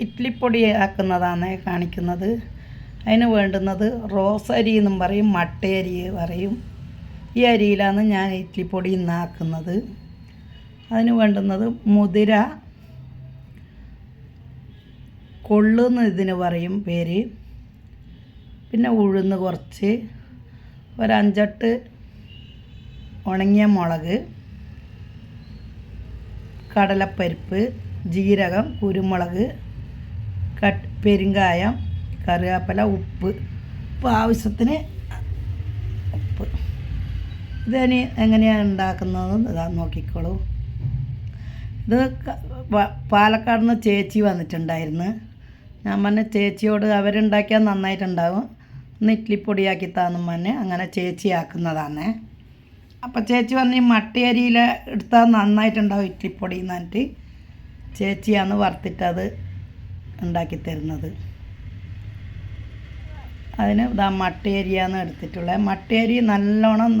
ഇഡ്ഡലിപ്പൊടി ആക്കുന്നതാണ് കാണിക്കുന്നത്. അതിന് വേണ്ടുന്നത് റോസ് അരി എന്നും പറയും മട്ടയരി പറയും. ഈ അരിയിലാണ് ഞാൻ ഇഡ്ലിപ്പൊടി ഇന്ന് ആക്കുന്നത് അതിന് വേണ്ടുന്നത് മുതിര കൊള്ളുന്ന് ഇതിന് പറയും പേര്. പിന്നെ ഉഴുന്ന് കുറച്ച് ഒരഞ്ചെട്ട് ഉണങ്ങിയ മുളക് കടലപ്പരിപ്പ് ജീരകം കുരുമുളക് കട്ട് പെരുങ്കായം കറിവേപ്പില ഉപ്പ്. ഉപ്പ് ആവശ്യത്തിന് ഉപ്പ്. ഇതിനി എങ്ങനെയാണ് ഉണ്ടാക്കുന്നതെന്ന് ഇതാ നോക്കിക്കോളൂ. ഇത് പാലക്കാട് നിന്ന് ചേച്ചി വന്നിട്ടുണ്ടായിരുന്നു. ഞാൻ പറഞ്ഞ ചേച്ചിയോട് അവരുണ്ടാക്കിയാൽ നന്നായിട്ടുണ്ടാവും. ഒന്ന് ഇഡ്ലിപ്പൊടിയാക്കി താന്നും പറഞ്ഞ് അങ്ങനെ ചേച്ചിയാക്കുന്നതാണ് അപ്പം ചേച്ചി പറഞ്ഞ് ഈ മട്ടയരിയിൽ എടുത്താൽ നന്നായിട്ടുണ്ടാവും ഇഡ്ലിപ്പൊടി എന്ന് പറഞ്ഞിട്ട്. ചേച്ചിയാണ് വറുത്തിട്ട് അത് ഉണ്ടാക്കി തരുന്നത്. അതിന് ഇതാ മട്ടയരിയാണ് എടുത്തിട്ടുള്ളത് മട്ടയരി നല്ലോണം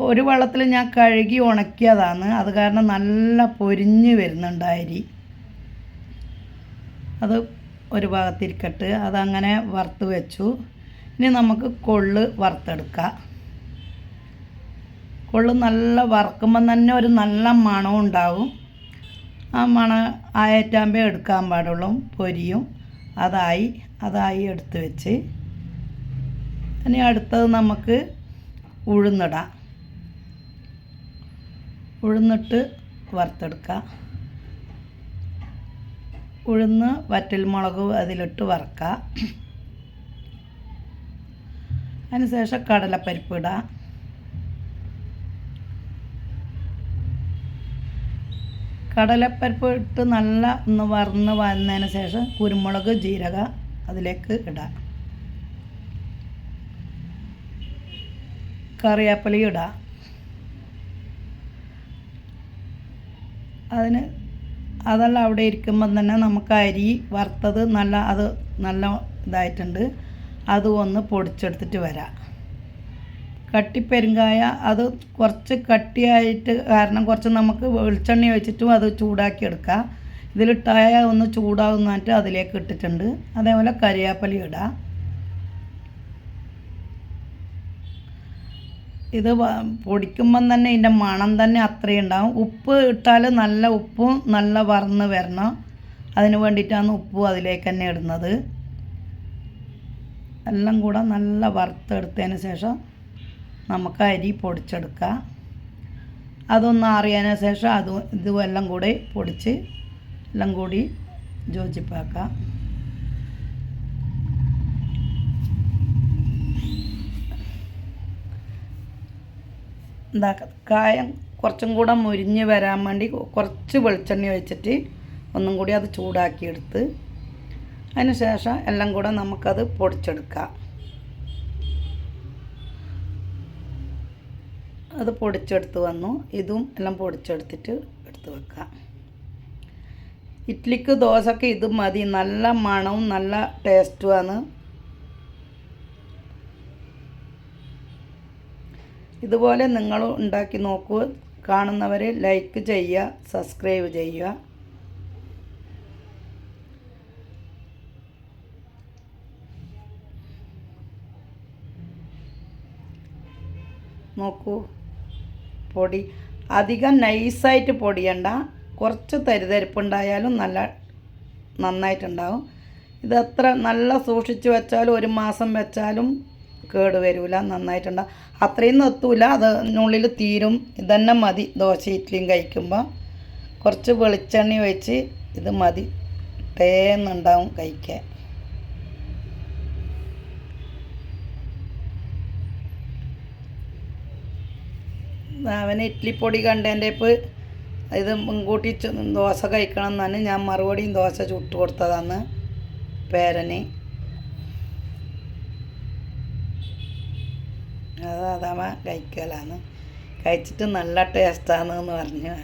ഒരു വെള്ളത്തിൽ ഞാൻ കഴുകി ഉണക്കിയതാണ്. അത് കാരണം നല്ല പൊരിഞ്ഞ് വരുന്നുണ്ട് അരി. അത് ഒരു ഭാഗത്തിരിക്കട്ട്. അതങ്ങനെ വറുത്ത് വെച്ചു. ഇനി നമുക്ക് കൊള്ള് വറുത്തെടുക്കാം. കൊള്ള് നല്ല വറുക്കുമ്പം തന്നെ ഒരു നല്ല മണം ഉണ്ടാവും. ആ മണ ആയറ്റാമ്പേ എടുക്കാൻ പാടുള്ളൂ. പൊരിയും. അതായി അതായി എടുത്ത് വെച്ച്. ഇനി അടുത്തത് നമുക്ക് ഉഴുന്നിടാം. ഉഴുന്നിട്ട് വറുത്തെടുക്കാം. ഉഴുന്ന് വറ്റൽമുളക് അതിലിട്ട് വറുക്കുക അതിനുശേഷം കടലപ്പരിപ്പ് ഇടാം. കടലപ്പരിപ്പ് ഇട്ട് നല്ല ഒന്ന് വറന്ന് വന്നതിന് ശേഷം കുരുമുളക് ജീരക അതിലേക്ക് ഇടാം. കറിവേപ്പില ഇടാം. അതിന് അതെല്ലാം അവിടെ ഇരിക്കുമ്പം തന്നെ നമുക്ക് അരി വറുത്തത് നല്ല അത് നല്ല ഇതായിട്ടുണ്ട്. അത് ഒന്ന് പൊടിച്ചെടുത്തിട്ട് വരാം. കട്ടിപ്പെരുങ്കായ അത് കുറച്ച് കട്ടിയായിട്ട് കാരണം കുറച്ച് നമുക്ക് വെളിച്ചെണ്ണ ഒഴിച്ചിട്ടും അത് ചൂടാക്കി എടുക്കാം ഇതിലിട്ടായ ഒന്ന് ചൂടാകുന്നിട്ട് അതിലേക്ക് ഇട്ടിട്ടുണ്ട്. അതേപോലെ കരിയാപ്പലി ഇടാം. ഇത് പൊടിക്കുമ്പം തന്നെ ഇതിന്റെ മണം തന്നെ അത്രയും ഉണ്ടാവും. ഉപ്പ് ഇട്ടാൽ നല്ല ഉപ്പും നല്ല വറന്ന് വരണം. അതിന് വേണ്ടിയിട്ടാണ് ഉപ്പും അതിലേക്ക് തന്നെ ഇടുന്നത്. എല്ലാം കൂടെ നല്ല വറുത്തെടുത്തതിന് ശേഷം നമുക്ക് അരി പൊടിച്ചെടുക്കാം. അതൊന്ന് അറിയാന ശേഷം അത് ഇതുമെല്ലാം കൂടെ പൊടിച്ച് എല്ലാം കൂടി യോജിപ്പാക്കാം. എന്താ കായം കുറച്ചും കൂടെ മുരിഞ്ഞ് വരാൻ വേണ്ടി കുറച്ച് വെളിച്ചെണ്ണ ഒഴിച്ചിട്ട് ഒന്നും കൂടി അത് ചൂടാക്കിയെടുത്ത് അതിന് ശേഷം എല്ലാം കൂടെ നമുക്കത് പൊടിച്ചെടുക്കാം. അത് പൊടിച്ചെടുത്ത് വന്നു. ഇതും എല്ലാം പൊടിച്ചെടുത്തിട്ട് എടുത്ത് വെക്കാം. ഇഡ്ഡലിക്ക് ദോശക്ക് ഇത് മതി. നല്ല മണവും നല്ല ടേസ്റ്റുമാണ് ഇതുപോലെ നിങ്ങൾ ഉണ്ടാക്കി നോക്കൂ. കാണുന്നവർ ലൈക്ക് ചെയ്യുക സബ്സ്ക്രൈബ് ചെയ്യുക. നോക്കൂ. പൊടി. അധികം നൈസായിട്ട് പൊടിയണ്ട. കുറച്ച് തരിതരിപ്പുണ്ടായാലും നല്ല നന്നായിട്ടുണ്ടാവും. ഇത് അത്ര നല്ല സൂക്ഷിച്ച് വെച്ചാലും ഒരു മാസം വെച്ചാലും കേട് വരില്ല നന്നായിട്ടുണ്ടാവും. അത്രയും എത്തൂല അതിനുള്ളിൽ തീരും. ഇതന്നെ മതി ദോശ ഇഡ്ഡലിയും കഴിക്കുമ്പോൾ കുറച്ച് വെളിച്ചെണ്ണ ഒഴിച്ച് ഇത് മതി. തേന്നുണ്ടാവും കഴിക്കാൻ. അവന് ഇഡ്ലിപ്പൊടി കണ്ടതിന്റെ ഇപ്പം ഇത് മുൻകൂട്ടി ദോശ കഴിക്കണം എന്നാണ് ഞാൻ മറുപടിയും ദോശ ചുട്ട് കൊടുത്തതാണ് പേരന്. അത് അതാവ കഴിക്കലാണ് കഴിച്ചിട്ട് നല്ല ടേസ്റ്റാണ് എന്ന് പറഞ്ഞു